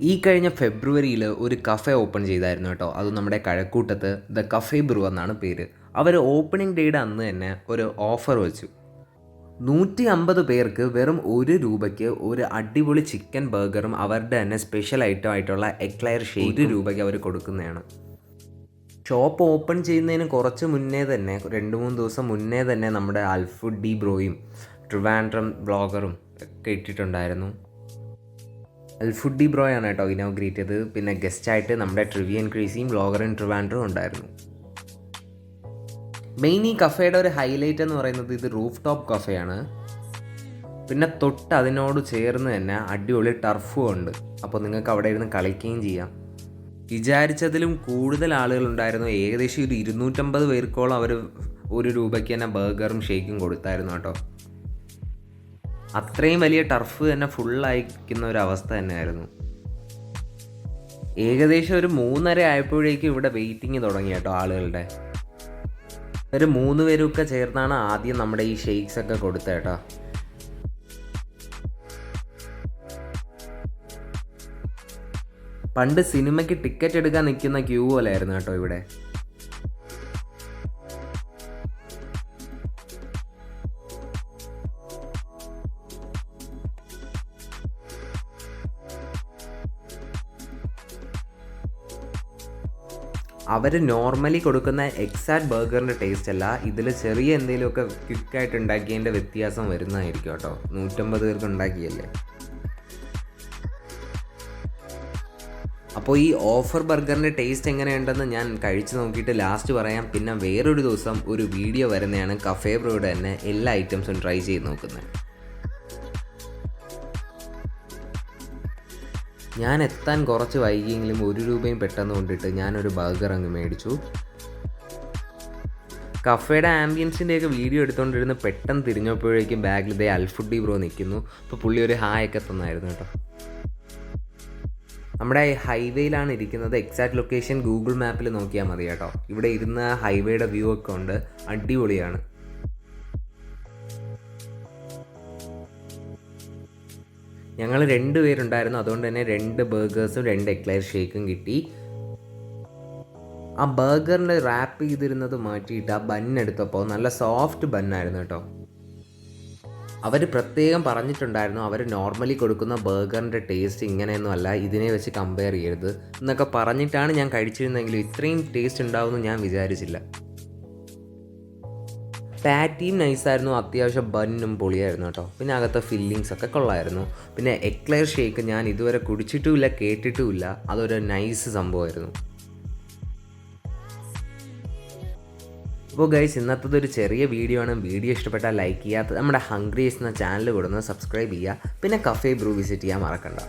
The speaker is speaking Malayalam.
ഈ കഴിഞ്ഞ ഫെബ്രുവരിയിൽ ഒരു കഫേ ഓപ്പൺ ചെയ്തായിരുന്നു കേട്ടോ. അത് നമ്മുടെ കഴക്കൂട്ടത്ത് ദ കഫേ ബ്രൂ എന്നാണ് പേര്. അവർ ഓപ്പണിംഗ് ഡേയുടെ അന്ന് തന്നെ ഒരു ഓഫർ വെച്ചു. നൂറ്റി അമ്പത് പേർക്ക് വെറും ഒരു രൂപയ്ക്ക് ഒരു അടിപൊളി ചിക്കൻ ബർഗറും അവരുടെ തന്നെ സ്പെഷ്യൽ ഐറ്റം ആയിട്ടുള്ള എക്ലയർ ഷേക്ക് ഒരു രൂപയ്ക്ക് അവർ കൊടുക്കുന്നതാണ്. ഷോപ്പ് ഓപ്പൺ ചെയ്യുന്നതിന് കുറച്ച് മുന്നേ തന്നെ രണ്ട് മൂന്ന് ദിവസം മുന്നേ തന്നെ നമ്മുടെ അൽഫുഡ് ഡി ബ്രോയും ട്രിവാൻഡ്രം ബ്ലോഗറും ഒക്കെ ഇട്ടിട്ടുണ്ടായിരുന്നു. അൽഫുഡ് ബ്രോയാണ് കേട്ടോ ഇനോഗ്രേറ്റ് ചെയ്തത്. പിന്നെ ഗസ്റ്റായിട്ട് നമ്മുടെ ട്രിവിയൻ ക്രീസിയും ബ്ലോഗറും ട്രിവാൻഡറും ഉണ്ടായിരുന്നു. മെയിൻ ഈ കഫേയുടെ ഒരു ഹൈലൈറ്റ് എന്ന് പറയുന്നത് ഇത് റൂഫ് ടോപ്പ് കഫേയാണ് പിന്നെ തൊട്ട് അതിനോട് ചേർന്ന് തന്നെ അടിപൊളി ടർഫും ഉണ്ട്. അപ്പോൾ നിങ്ങൾക്ക് അവിടെ ഇരുന്ന് കളിക്കുകയും ചെയ്യാം. വിചാരിച്ചതിലും കൂടുതൽ ആളുകൾ ഉണ്ടായിരുന്നു. ഏകദേശം ഒരു ഇരുന്നൂറ്റമ്പത് പേർക്കോളം അവർ ഒരു രൂപയ്ക്ക് തന്നെ ബർഗറും ഷേക്കും കൊടുത്തായിരുന്നു കേട്ടോ. അത്രയും വലിയ ടർഫ് തന്നെ ഫുള്ളായിരിക്കുന്ന ഒരു അവസ്ഥ തന്നെയായിരുന്നു. ഏകദേശം ഒരു മൂന്നര ആയപ്പോഴേക്കും ഇവിടെ വെയിറ്റിംഗ് തുടങ്ങി കേട്ടോ ആളുകളുടെ. ഒരു മൂന്ന് പേരൊക്കെ ചേർന്നാണ് ആദ്യം നമ്മുടെ ഈ ഷെയ്ക്സ് ഒക്കെ കൊടുത്തത് കേട്ടോ. പണ്ട് സിനിമയ്ക്ക് ടിക്കറ്റ് എടുക്കാൻ നിൽക്കുന്ന ക്യൂ പോലെയായിരുന്നു കേട്ടോ ഇവിടെ. അവർ നോർമലി കൊടുക്കുന്ന എക്സാക്ട് ബർഗറിന്റെ ടേസ്റ്റ് അല്ല. ഇതിൽ ചെറിയ എന്തെങ്കിലുമൊക്കെ ക്വിക്കായിട്ട് ഉണ്ടാക്കിയതിന്റെ വ്യത്യാസം വരുന്നതായിരിക്കും കേട്ടോ. നൂറ്റമ്പത് പേർക്ക് ഉണ്ടാക്കിയല്ലേ? അപ്പോൾ ഈ ഓഫർ ബർഗറിന്റെ ടേസ്റ്റ് എങ്ങനെയുണ്ടെന്ന് ഞാൻ കഴിച്ചു നോക്കിയിട്ട് ലാസ്റ്റ് പറയാം. പിന്നെ വേറൊരു ദിവസം ഒരു വീഡിയോ വരുന്നതാണ്. കഫേ ബ്രോയുടെ തന്നെ എല്ലാ ഐറ്റംസും ട്രൈ ചെയ്ത് നോക്കുന്നത്. ഞാൻ എത്താൻ കുറച്ച് വൈകിയെങ്കിലും ഒരു രൂപയും പെട്ടെന്ന് കൊണ്ടിട്ട് ഞാനൊരു ബർഗർ അങ്ങ് മേടിച്ചു. കഫേയുടെ ആംബിയൻസിന്റെയൊക്കെ വീഡിയോ എടുത്തുകൊണ്ടിരുന്ന് പെട്ടെന്ന് തിരിഞ്ഞപ്പോഴേക്കും ബാഗിൽ ഇതേ അൽഫുഡി ബ്രോ നിൽക്കുന്നു അപ്പോൾ പുള്ളി ഒരു ഹായ് ഒക്കെ തന്നായിരുന്നു കേട്ടോ. നമ്മുടെ ഹൈവേയിലാണ് ഇരിക്കുന്നത്. എക്സാക്ട് ലൊക്കേഷൻ ഗൂഗിൾ മാപ്പിൽ നോക്കിയാൽ മതി കേട്ടോ. ഇവിടെ ഇരുന്ന ഹൈവേയുടെ വ്യൂ ഒക്കെ ഉണ്ട്. അടിപൊളിയാണ്. ഞങ്ങൾ രണ്ട് പേരുണ്ടായിരുന്നു. അതുകൊണ്ട് തന്നെ രണ്ട് ബർഗേഴ്സും രണ്ട് എക്ലയർ ഷേക്കും കിട്ടി. ആ ബർഗറിന്റെ റാപ്പ് ചെയ്തിരുന്നത് മാറ്റിയിട്ട് ആ ബന്നെടുത്തപ്പോൾ നല്ല സോഫ്റ്റ് ബന്നായിരുന്നു കേട്ടോ. അവർ പ്രത്യേകം പറഞ്ഞിട്ടുണ്ടായിരുന്നു അവർ നോർമലി കൊടുക്കുന്ന ബർഗറിന്റെ ടേസ്റ്റ് ഇങ്ങനെയൊന്നും അല്ല ഇതിനെ വെച്ച് കമ്പയർ ചെയ്യരുത് എന്നൊക്കെ പറഞ്ഞിട്ടാണ് ഞാൻ കഴിച്ചിരുന്നെങ്കിലും ഇത്രയും ടേസ്റ്റ് ഉണ്ടാവുമെന്ന് ഞാൻ വിചാരിച്ചില്ല. പാറ്റിയും നൈസായിരുന്നു അത്യാവശ്യം ബന്നും പൊളിയായിരുന്നു കേട്ടോ. പിന്നെ അകത്തെ ഫില്ലിങ്സ് ഒക്കെ കൊള്ളായിരുന്നു. പിന്നെ എക്ലെയർ ഷേക്ക് ഞാൻ ഇതുവരെ കുടിച്ചിട്ടുമില്ല കേട്ടിട്ടുമില്ല. അതൊരു നൈസ് സംഭവമായിരുന്നു. അപ്പോൾ ഗൈസ് ഇന്നത്തത് ഒരു ചെറിയ വീഡിയോ ആണ്. വീഡിയോ ഇഷ്ടപ്പെട്ടാൽ ലൈക്ക് ചെയ്യാത്ത നമ്മുടെ ഹംഗ്രീസ് എന്ന ചാനൽ കൊടുന്ന് സബ്സ്ക്രൈബ് ചെയ്യുക. പിന്നെ കഫേ ബ്രൂ വിസിറ്റ് ചെയ്യാൻ മറക്കണ്ട.